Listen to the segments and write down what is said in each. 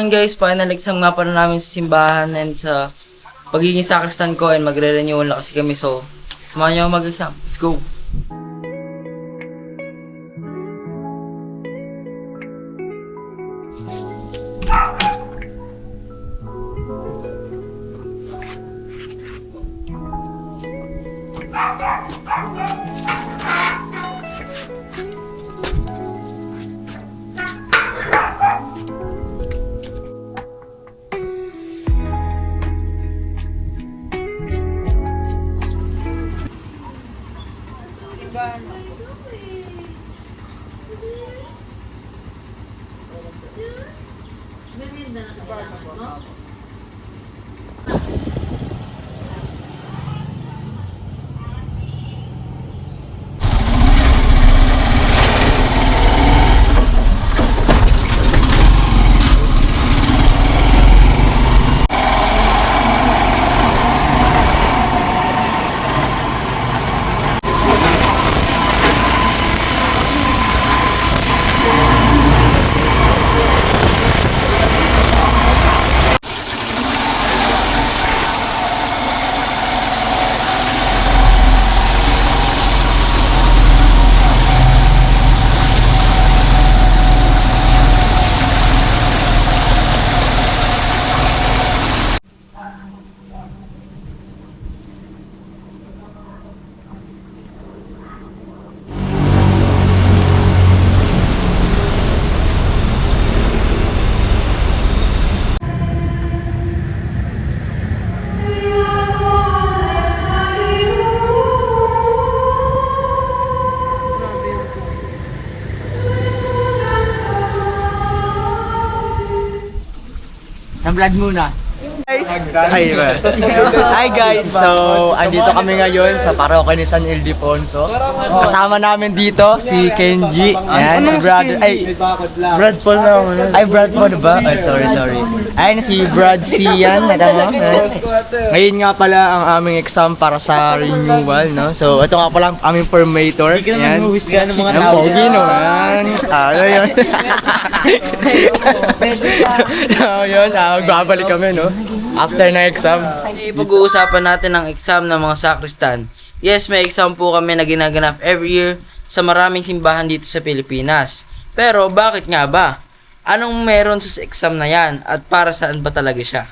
Ngayon guys, final exam nga pala namin sa simbahan and sa pagiging sacristan ko and magre-renewal na kasi kami so samahan ako mag-exam. Let's go! Paano? Sa-vlog muna. Guys, hi, hi guys, so andito kami ngayon sa parokya ni San Ildefonso. Kasama namin dito si Kenji, yan, si brother, ay, Brad Paul na ako. Ay, Brad Paul ba? Ay, sorry, sorry. Ayun si Brad Sian, natama. Ngayon nga pala ang aming exam para sa renewal, no? So, ito nga pala ang aming formator. Hindi ka naman huwis ka ng mga tao. Pogi. Ah, ano yun? so, yun, ah, magbabalik kami, no? After na exam. Okay, pag-uusapan natin ang exam ng mga sacristan. Yes, may exam po kami na ginaganap every year sa maraming simbahan dito sa Pilipinas. Pero bakit nga ba? Anong meron sa exam na yan at para saan ba talaga siya?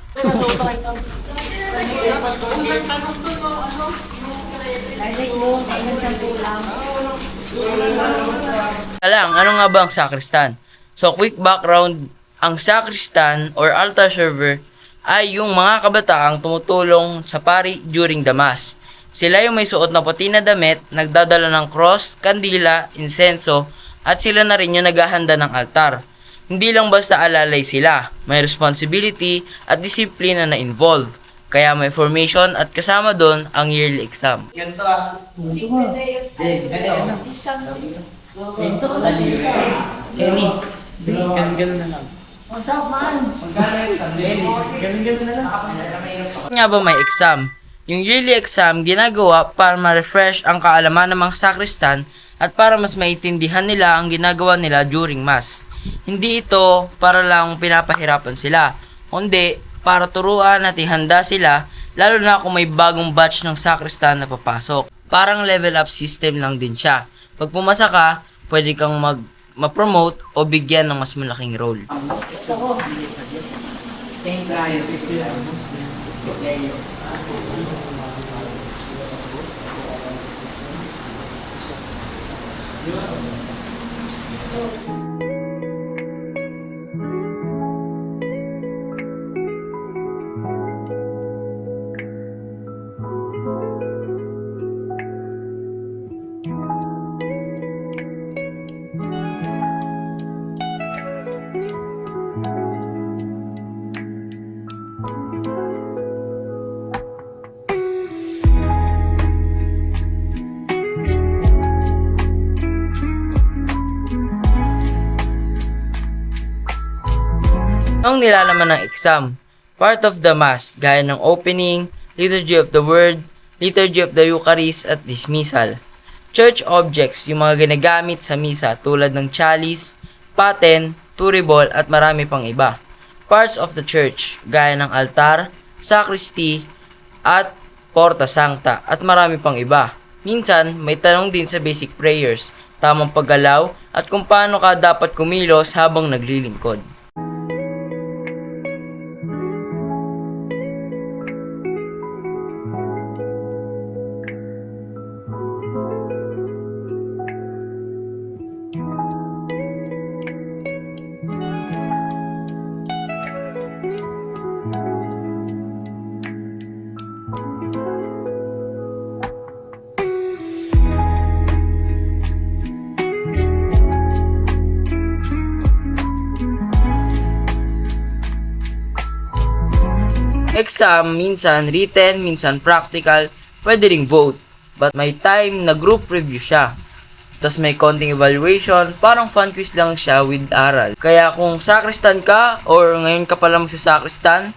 Alang, ano nga ba ang sacristan? So, quick background, ang sacristan or altar server ay yung mga kabataang tumutulong sa pari during the mass. Sila yung may suot na puti na damit, nagdadala ng cross, kandila, insenso, at sila na rin yung naghahanda ng altar. Hindi lang basta alalay sila, may responsibility at disiplina na involved. Kaya may formation at kasama doon ang yearly exam. Ganito ah. Kenny. Nga ba may exam? Yung yearly exam, ginagawa para ma-refresh ang kaalaman ng mga sakristan at para mas maintindihan nila ang ginagawa nila during mass. Hindi ito para lang pinapahirapan sila, kundi para turuan at ihanda sila lalo na kung may bagong batch ng sakristan na papasok. Parang level up system lang din siya. Pag pumasa ka, pwede kang mag ma-promote o bigyan ng mas malaking role. Ang nilalaman ng exam, part of the mass, gaya ng opening, liturgy of the word, liturgy of the Eucharist at dismissal. Church objects, yung mga ginagamit sa misa tulad ng chalice, paten, turibol at marami pang iba. Parts of the church, gaya ng altar, sacristy, at porta sancta, at marami pang iba. Minsan, may tanong din sa basic prayers, tamang paggalaw, at kung paano ka dapat kumilos habang naglilingkod. Exam, minsan written, minsan practical, pwede ring vote. But may time na group review siya. Tapos may konting evaluation, parang fun quiz lang siya with aral. Kaya kung sacristan ka, or ngayon ka pala magsasakristan,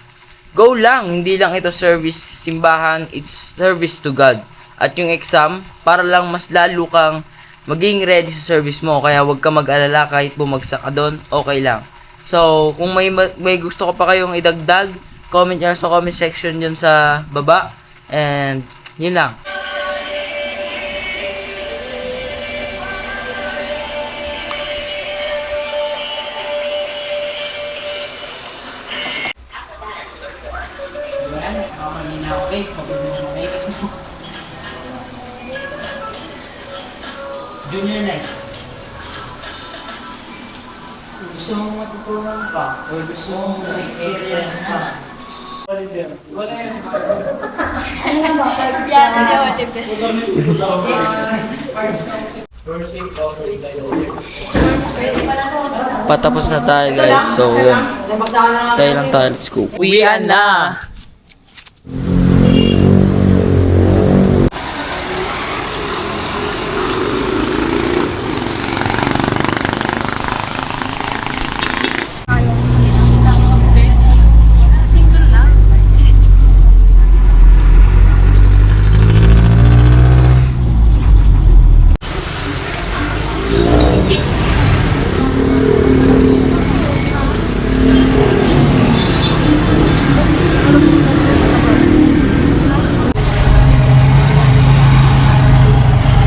go lang, hindi lang ito service simbahan, it's service to God. At yung exam, para lang mas lalo kang maging ready sa service mo. Kaya wag ka mag-alala kahit bumagsak ka doon, okay lang. So, kung may, may gusto ko pa kayong idagdag, comment nyo sa comment section dyan sa baba. And, yun lang. Junior Nights. Gusto mong matutunan pa o gusto mong experience pa? Yan, hindi Oliver. Patapos na tayo guys. So, yun. Tayo lang tayo. Let's go. Uwian na!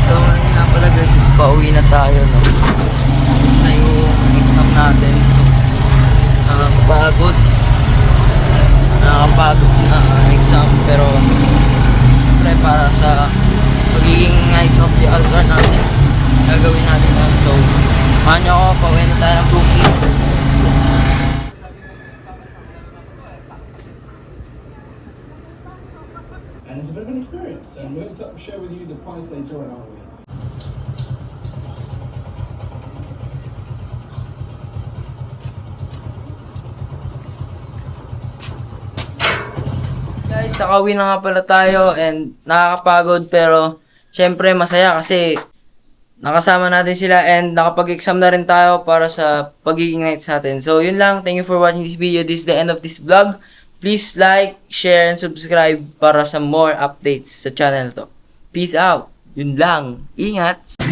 So, ayun nga pala guys, is pauwi na tayo, no? Tapos na yung exam natin, so, nakakapagod. Nakakapagod na exam, pero, syempre, para sa pagiging Knights of the Altar natin, gagawin natin yun. So, mahan nyo ako, pauwi na tayo ng booking. And it's a bit of an experience. And we'll share with you the points later on, aren't we? Guys, na nga pala tayo and nakakapagod pero syempre masaya kasi nakasama natin sila and nakapag-exam na rin tayo para sa pagiging nights natin. So yun lang, thank you for watching this video. This is the end of this vlog. Please like, share, and subscribe para sa more updates sa channel to. Peace out. Yun lang. Ingat.